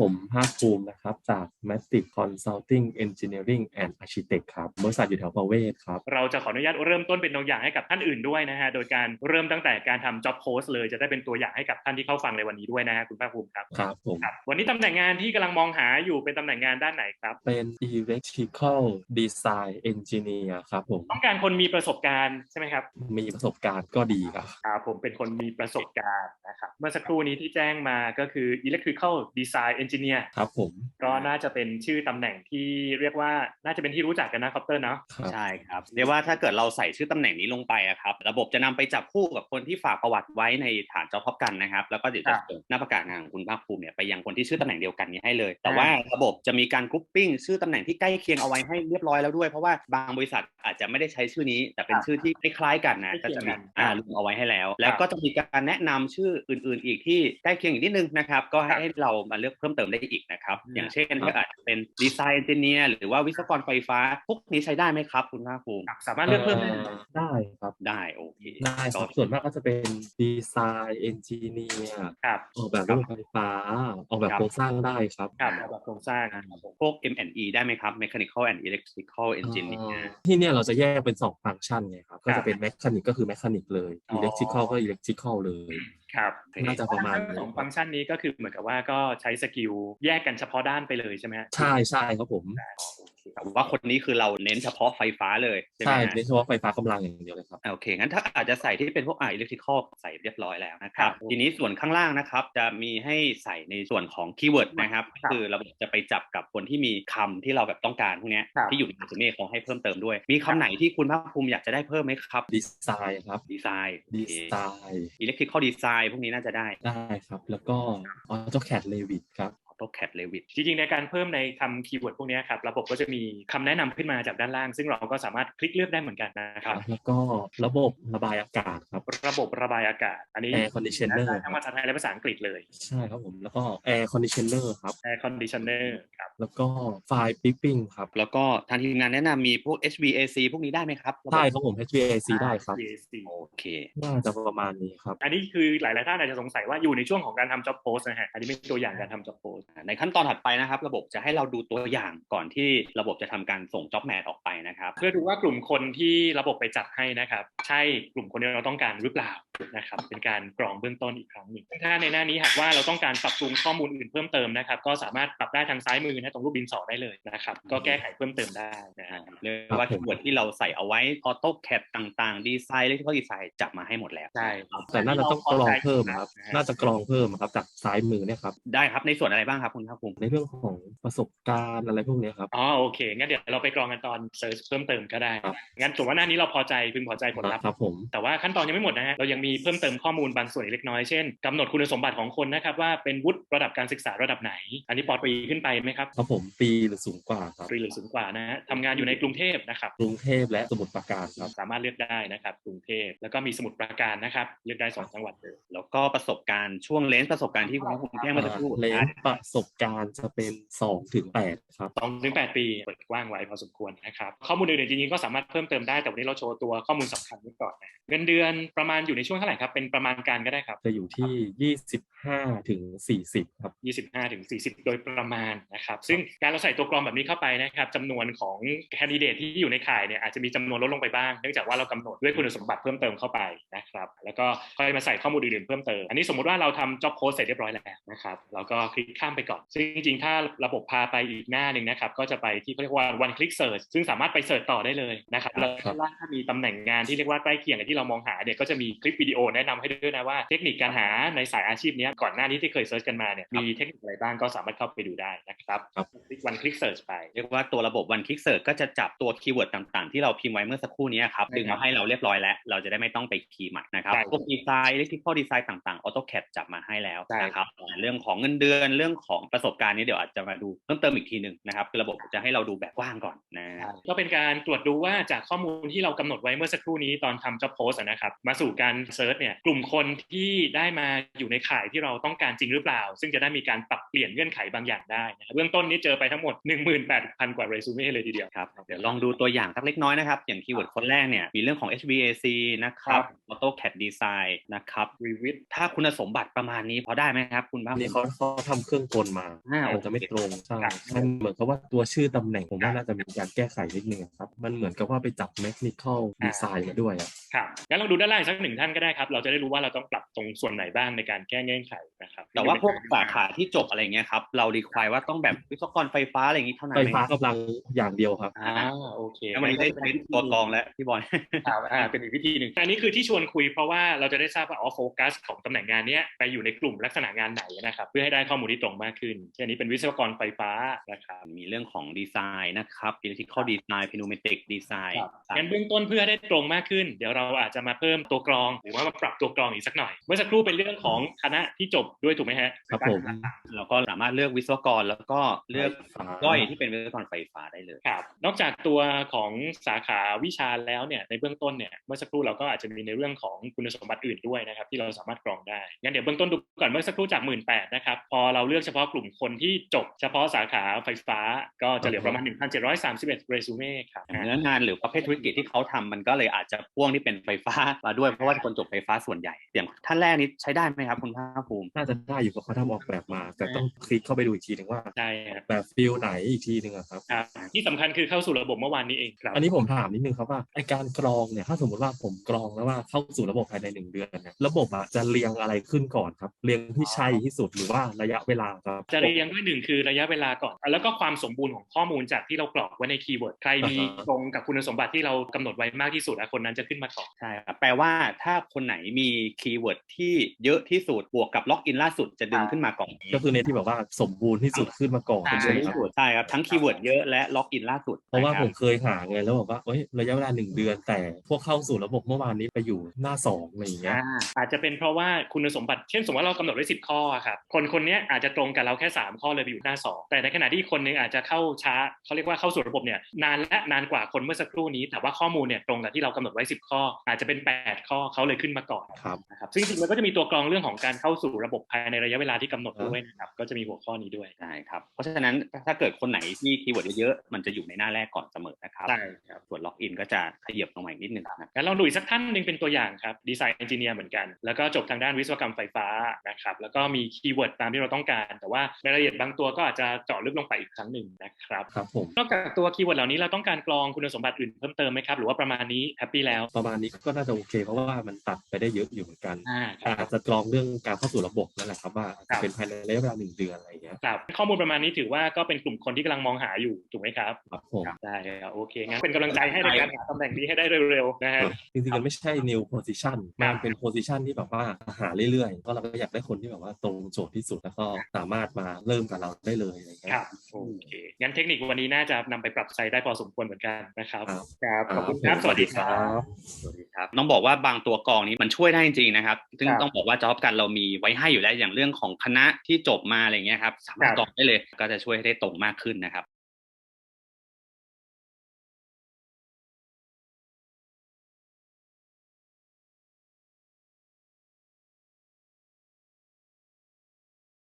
ผมภาคภูมินะครับ จาก Matic Consulting Engineering and Architect ครับ บริษัทอยู่แถวประเวศครับ เราจะขออนุญาตเริ่มต้นเป็นตัวอย่างให้กับท่านอื่นด้วยนะฮะ โดยการเริ่มตั้งแต่การทำ job post เลยจะได้เป็นตัวอย่างให้กับท่านที่เข้าฟังในวันนี้ด้วยนะฮะคุณภาคภูมิครับ ครับผมครับวันนี้ตำแหน่งงานที่กำลังมองหาอยู่เป็นตำแหน่งงานด้านไหนครับ เป็น Electrical Design Engineer ครับผม ต้องการคนมีประสบการณ์ใช่ไหมครับ มีประสบการณ์ก็ดีครับ ครับผมเป็นคนมีประสบการณ์นะครับ เมื่อสักครู่นี้ที่แจ้งมาก็คือ electrical design engineer ครับผมก็น่าจะเป็นชื่อตำแหน่งที่เรียกว่าน่าจะเป็นที่รู้จักกันนะคอปเตอร์เนาะครับใช่ครับเรียกว่าถ้าเกิดเราใส่ชื่อตำแหน่งนี้ลงไปอะครับ ระบบจะนำไปจับคู่กับคนที่ฝากประวัติไว้ในฐานจ็อบพบกันนะครับแล้วก็เดี๋ยวจะส่งหน้าประกาศงานของคุณภาคภูมิเนี่ยไปยังคนที่ชื่อตำแหน่งเดียวกันนี้ให้เลย แต่ว่าระบบจะมีการกรุ๊ปปิ้งชื่อตำแหน่งที่ใกล้เคียงเอาไว้ให้เรียบร้อยแล้วด้วยเพราะว่าบางบริษัทอาจจะไม่ได้ใช้ชื่อนี้ แต่เป็นชื่อที่คล้ายๆกันนะก็จะมีอ่าลงเอาไว้ให้แล้ว แล้วก็จะมีการแนะนำชื่ออื่น ๆ อีกที่ใกล้เคียงอีกนิดนึงนะครับก็ให้เรามาเลือกเพิ่มเติมได้อีกนะครับ อย่างเช่นก็อาจจะเป็นดีไซน์เอนจิเนียร์หรือว่าวิศวกรไฟฟ้า พวกนี้ใช้ได้ไหมครับ คุณภาคภูมิครับสามารถเลือกเพิ่มได้อ่าได้ครับได้โอเคได้ครับส่วนมากก็จะเป็น Design Engineer ครับออกแบบระบบไฟฟ้าออกแบบโครงสร้างได้ครับครับออกแบบโครงสร้างนะครับผมพวก M&E ได้ไหมครับ Mechanical and Electrical Engineer ที่เนี่ยเราจะแยกเป็นสองฟังก์ชันไงครับก็ครัจะบเป็นแมคานิกก็คือแมคานิกเลยอ๋ออิเล็กทริคอลก็อิเล็กทริคอลเลย ครับน่าจะประมาณนี้สองฟังก์ชันนี้ก็คือเหมือนกับว่าก็ใช้สกิลแยกกันเฉพาะด้านไปเลยใช่ไหมฮะใช่ใช่ครับผม แต่ว่าคนนี้คือเราเน้นเฉพาะไฟฟ้าเลยใช่ไหมใช่ฮะโดยเฉพาะไฟฟ้ากำลังอย่างเดียวเลยครับอ่าโอเคงั้นถ้าอาจจะใส่ที่เป็นพวกอ่าอิเล็กทริคอลใส่เรียบร้อยแล้วนะครับครับ ทีนี้ส่วนข้างล่างนะครับ จะมีให้ใส่ในส่วนของคีย์เวิร์ดนะครับครับคือเราจะไปจับกับคนที่มีคำที่เราแบบต้องการพวกเนี้ยครับที่อยู่ในเรซูเม่เขาให้เพิ่มเติมด้วย มีคำไหนที่คุณภาคภูมิอยากจะได้เพิ่มไหมครับดีไซน์ครับดีไซน์ดีไซน์อิเล็กทริคอลดีไซน์พวกนี้น่าจะได้ได้ครับ แล้วก็ AutoCAD Revit ครับ AutoCAD Revit จริงๆ ในการเพิ่มในคำคีย์เวิร์ดพวกนี้ครับ ระบบก็จะมีคำแนะนำขึ้นมาจากด้านล่าง ซึ่งเราก็สามารถคลิกเลือกได้เหมือนกันนะครับ แล้วก็ระบบระบายอากาศครับ ระบบระบายอากาศ อันนี้ Air Conditioner ได้ทั้งภาษาไทยและภาษาอังกฤษเลย ใช่ครับผม แล้วก็ Air Conditioner ครับ Air Conditioner ครับ แล้วก็ File Pipping ครับ แล้วก็ทางทีมงานแนะนำมีพวก HVAC พวกนี้ได้ไหมครับใช่ครับผม HVAC ได้ครับ HVAC โอเค น่าจะประมาณนี้ครับ อันนี้คือหลายๆท่านอาจจะสงสัยว่าอยู่ในช่วงของการทำ job post นะฮะ อันนี้เป็นตัวอย่างการทำ job post ในขั้นตอนถัดไปนะครับ ระบบจะให้เราดูตัวอย่างก่อนที่ระบบจะทำการส่ง job match ออกไปนะครับ เพื่อดูว่ากลุ่มคนที่ระบบไปจัดให้นะครับ ใช่กลุ่มคนที่เราต้องการหรือเปล่า นะครับ เป็นการกรองเบื้องต้นอีกครั้งหนึ่งถ้าในหน้านี้หากว่าเราต้องการปรับปรุงข้อมูลอื่นเพิ่มเติมนะครับ ก็สามารถปรับได้ทางซ้ายมือนะตรงรูปดินสอได้เลยนะครับ ก็แก้ไขเพิ่มเติมได้นะฮะเรียกว่าคีย์เวิร์ดที่เราใส่เอาไว้ AutoCAD ต่างๆ ดีไซน์ Electrical Design จับมาให้หมดแล้วใช่ครับแต่น่าจะต้องกรองเพิ่มครับนะฮะน่าจะกรองเพิ่มครับจากซ้ายมือเนี่ยครับได้ครับในส่วนอะไรบ้างครับคุณภาคภูมิในเรื่องของประสบการณ์อะไรพวกเนี้ยครับอ๋อโอเคงั้นเดี๋ยวเราไปกรองกันตอนเซิร์ชเพิ่มเติมก็ได้ครับงั้นถือว่าหน้านี้เราพอใจพึงพอใจผลลัพธ์ครับผมแต่ว่าขั้นตอนยังไม่หมดนะฮะเรายังมีเพิ่มเติมข้อมูลบางส่วนอีกเล็กน้อยเช่นกำหนดคุณสมบัติของคนนะครับว่าเป็นวุฒิระดับการศึกษาระดับไหน อันนี้ปอตรีขึ้นไปไหมครับครับผมปีหรือสูงกว่าครับตรีหรือสูงกว่านะฮะทำงานอยู่ในกรุงเทพนะครับกรุงเทพและสมุทรปราการครับสามารถเลือกได้นะครับกรุงเทพแล้วก็มีสมุทรปราการนะครับเลือกได้สองจังหวัดเลยแล้วก็ประสบการณ์ช่วงเลนส์ประสบการณ์ที่คุณภาคภูมิแจ้งเมื่อสักครู่เลนส์ประสบการณ์จะเป็น2ถึง8ครับสองถึงแปดปีเปิดกว้างไว้พอสมควรนะครับข้อมูลอื่นๆจริงๆก็สามารถเพิ่มเติมได้แต่วันนี้เราโชว์ตัวข้อมูลสำคัญไว้ก่อนนะเงินเดือนประมาณอยู่ในช่วงเท่าไหร่ครับ เป็นประมาณการก็ได้ครับ จะอยู่ที่ 25ถึง40 ครับ 25ถึง40 โดยประมาณนะครับ ซึ่งการเราใส่ตัวกรองแบบนี้เข้าไปนะครับจำนวนของแคนดิเดตที่อยู่ในข่ายเนี่ยอาจจะมีจำนวนลดลงไปบ้าง เนื่องจากว่าเรากำหนดด้วยคุณสมบัติเพิ่มเติมเข้าไปนะครับ แล้วก็ค่อยมาใส่ข้อมูลอื่นๆเพิ่มเติม อันนี้สมมติว่าเราทำ job post เสร็จเรียบร้อยแล้วนะครับเราก็คลิกข้ามไปก่อน ซึ่งจริงๆ ถ้าระบบพาไปอีกหน้าหนึ่งนะครับ ก็จะไปที่เขาเรียกว่า one click search ซึ่งสามารถไปเสิร์ชต่อได้เลยนะครับแล้วข้างล่างถ้ามีตำแหน่งงานที่เรียกว่าใกล้เคียงกับที่เรามองหาเนี่ยก็จะมีคลิปวิดีโอแนะนำให้ด้วยนะว่าเทคนิคการหาในสายอาชีพเนี้ยก่อนหน้านี้ที่เคยเซิร์ชกันมาเนี่ยมีเทคนิคอะไรบ้างก็สามารถเข้าไปดูได้นะครับครับคลิก one click search ไป เรียกว่าตัวระบบ One Click Search ก็จะจับตัวคีย์เวิร์ดต่างๆ ที่เราพิมพ์ไว้เมื่อสักครู่นี้ครับใช่ครับดึงมาให้เราเรียบร้อยแล้ว เราจะได้ไม่ต้องไปคีย์ใหม่นะครับใช่พวกดีไซน์ Electrical Design ต่างๆ AutoCAD จับมาให้แล้วใช่นะครับเรื่องของเงินเดือนเรื่องของประสบการณ์นี้เดี๋ยวอาจจะมาดูเพิ่มเติมอีกทีหนึ่งนะครับคือระบบจะให้เราดูแบบกว้างก่อนนะก็เป็นการตรวจดูว่าจากข้อมูลที่เรากำหนดไว้เมื่อสักครู่นี้ตอนทำ job post อะนะครับมาสู่การเซิร์ชเนี่ยกลุ่มคนที่ได้มาอยู่ในข่ายที่เราต้องการจริงหรือเปล่า ซึ่งจะได้มีการปรับเปลี่ยนเงื่อนไขบางอย่างได้นะครับเบื้องต้นนนี้เจอไปทั้งหมด 18,000 กว่าเรซูเม่เลยทีเดียวครับเดี๋ยวลองดูตัวอย่างสักเล็กน้อยนะครับ อย่างคีย์เวิร์ดคนแรกเนี่ยมีเรื่องของ HVAC นะครับ AutoCAD Design นะครับ Revit ถ้าคุณสมบัติประมาณนี้พอได้ไหมครับคุณภาคอันภูนี้มิเขาเขาทำเครื่องกลมาอ่าอาจจะไม่โอเคตรงใช่ครับมันเหมือนกับว่าตัวชื่อตำแหน่งผมว่าน่าจะมีการแก้ไขนิดนึงครับมันเหมือนกับว่าไปจับ mechanical design มาด้วยอะครับงั้นลองดูด้านล่างอีกสักหนึ่งท่านก็ได้ครับ เราจะได้รู้ว่าเราต้องปรับตรงส่วนไหนบ้างในการแก้เงื่อนไขนะครับ แต่ว่าพวกสาขาที่จบอะไรเงี้ยครับ เรารีควายว่าต้องแบบวิศวกรไฟฟ้าอะไรอย่างนี้เท่านั้นไฟไหมฟ้ากำลังอย่างเดียวครับอ่าอ่าโอเคแล้ววันนี้ได้เป็นตัวกรองแล้วพี่บอลครับอ่าเป็นอีกวิธีหนึ่งอันนี้คือที่ชวนคุยเพราะว่าเราจะได้ทราบว่าอ๋อโฟกัสของตำแหน่งงานเนี้ยไปอยู่ในกลุ่มลักษณะงานไหนนะครับ เพื่อให้ได้ข้อมูลที่ตรงมากขึ้นเช่นนี้เป็นวิศวกรไฟฟ้านะครับมีเรื่องของดีไซน์นะครับ electrical design pneumatic design งั้นเบื้องต้นเพื่อได้ตรงมากขึ้น เดี๋ยวเราอาจจะมาเพิ่มตัวกรองหรือว่ามาปรับตัวกรองอีกสักหน่อย เมื่อสักครู่เป็นเรื่องของคณะที่จบด้วยถูกไหมฮะครับผมแล้วก็สามารถเลือกวิศวกรแล้วก็เลือกไฟฟ้าย่อยที่เป็นวิศวกรไฟฟ้าได้เลยครับนอกจากตัวของสาขาวิชาแล้วเนี่ยในเบื้องต้นเนี่ยเมื่อสักครู่เราก็อาจจะมีในเรื่องของคุณสมบัติอื่นด้วยนะครับที่เราสามารถกรองได้งั้นเดี๋ยวเบื้องต้นดูก่อนเมื่อสักครู่จาก1 8ื่นนะครับพอเราเลือกเฉพาะกลุ่มคนที่จบ เฉพาะสาขาไฟฟ้าก็จะเหลือประมาณ 1,731เรซูเม่ครับเนื้องานหรือประเภทธุรกิจที่เขาทำมันก็เลยอาจจะพ่วงที่เป็นไฟฟ้ามาด้วยเพราะว่าคนจบไฟฟ้าส่วนใหญ่อย่างท่านแรกนี้ใช้ได้ไหมครับคุณภาคภูมิน่าจะได้อยู่เพราะเขาทำออกแบบมา แต่ต้องคลิกเข้าไปดูอีกทีหนึ่งว่าใช่ครับแบบฟิลไหนอีกทีหนึ่งอะครับครับที่สำคัญคือเข้าสู่ระบบเมื่อวานนี้เองครับอันนี้ผมถามนิดนึงครับว่าไอการกรองเนี่ยถ้าสมมติว่าผมกรองแล้วว่าเข้าสู่ระบบภายในหนึ่งเดือนเนี่ยระบบอะจะเรียงอะไรขึ้นก่อนครับเรียงที่ใช่ที่สุดหรือว่าระยะเวลาครับจะเรียงด้วยหนึ่งคือระยะเวลาก่อน แล้วก็ความสมบูรณ์ของข้อมูลจากที่เรากรอกไว้ในคีย์เวิร์ดใครมีอ่าฮะตรงกับคุณสมบัติที่เรากำหนดไว้มากที่สุดอะคนนั้นจะขึ้นมาก่อนใช่ครับแปลว่าถ้าคนไหนมีคีย์เวิร์ดที่เยอะที่สุดบวกกับล็อกอินล่าสุดจะดึงขึ้นมากล่องนี้ก็คือในที่แบบว่าสมบูรณ์ที่สุดขึ้นมาก่อนใช่ใช่ไหมครับใช่ครับทั้งคีย์เวิร์ดเยอะและล็อกอินล่าสุด เพราะว่าคผบมเคยหาไงแล้วบอกว่าเอ้ยระยะเวลาหนึ่งเดือน แต่พวกเข้าสู่ระบบเมื่อวานนี้ไปอยู่หน้าสองอะไรอย่างเงี้ยอ่าอาจจะเป็นเพราะว่าคุณสมบัติเช่นสมมติว่าเรากำหนดไว้สิบข้อครับคนคนนี้อาจจะตรงกับเราแค่ 3 ข้อเลยไปอยู่หน้า 2 แต่ในขณะที่คนหนึงอาจจะเข้าช้าเขาเรียกว่าเข้าสู่ระบบเนี่ยนานและนานกว่าคนเมื่อสักครู่นี้ แต่ว่าข้อมูลเนี่ยตรงกับที่เรากำหนดไว้ 10 ข้อ อาจจะเป็น 8 ข้อเขาเลยขึ้นมาก่อนครับนะครับซึ่งจริงๆมันก็จะมีตัวกรองเรื่องของการเข้าสู่ระบบภายในระยะเวลาที่กำหนดด้วยนะครับ ก็จะมีหัวข้อนี้ด้วยใช่ครับเพราะฉะนั้นถ้าเกิดคนไหนที่คีย์เวิร์ดเยอะๆมันจะอยู่ในหน้าแรกก่อนเสมอนะครับใช่ครับส่วนล็อกอินก็จะขยับลงมาอีกนิดนึงนะครับงั้นลองดูอีกสักท่านหนึ่งเป็นตัวอย่างครับดีไซน์เอนจิเนียร์เหมือนกัน แล้วก็จบทางด้านวิศวกรรมไฟฟ้านะครับแล้วก็มีคีย์เวิร์ดตามที่เราต้องการ แต่ว่าในรายละเอียดบางตัวก็อาจจะเจาะลึกลงไปอีกครั้งหนึ่งนะครับครับผมนอกจากตัวคีย์เวิร์ดเหล่านี้เราต้องการกรองคุณสมบัติอื่นเพิ่มเติมไหมครับหรือว่าประมาณนี้แฮปปี้แล้วประมาณนี้ก็น่าจะโอเคเพราะว่ามันตัดไปได้เยอะอยู่เหมือนกันอ่าคแต่รับอาจจะกรองเรื่องการเข้าสู่ระบบนั่นแหละครับว่าครัจะบเป็นภายในระยะเวลาหนึ่งเดือนอะไรอย่างเงี้ยครับข้อมูลประมาณนี้ถือว่าก็เป็นกลุ่มคนที่กำลังมองหาอยู่ถูกไหมครับครับผมได้ครับโอเคงั้นเป็นกำลังใจให้ในการหาตำแหน่งนี้ให้ได้เร็วๆนะฮะจริงๆมันไม่ใช่ new position มันเป็น position ที่แบบว่าหาเรื่อยๆก็เราก็อยากได้คนที่แบบว่าตรงโจทย์ที่สุดแล้วก็สามารถมาเริ่มกับเราได้เลยอะไรอย่างเงี้ยครับโอเคงั้นเทคนิควันนี้น่าจะนำไปปรับใช้ได้พอสมควรเหมือนกันนะครับครับครับขอบคุณครับสวัสดีครับสวัสดีครับน้องบอกว่าบางตัวกรองนี้มันช่วยได้จริงๆนะครับ ซึ่งครับต้องบอกว่าจอบกันเรามีไว้ให้อยู่แล้วอย่างเรื่องของคณะที่จบมาอะไรเงี้ยครับ สามารถครับกรองได้เลยก็จะช่วยให้ได้ตรงมากขึ้นนะครับ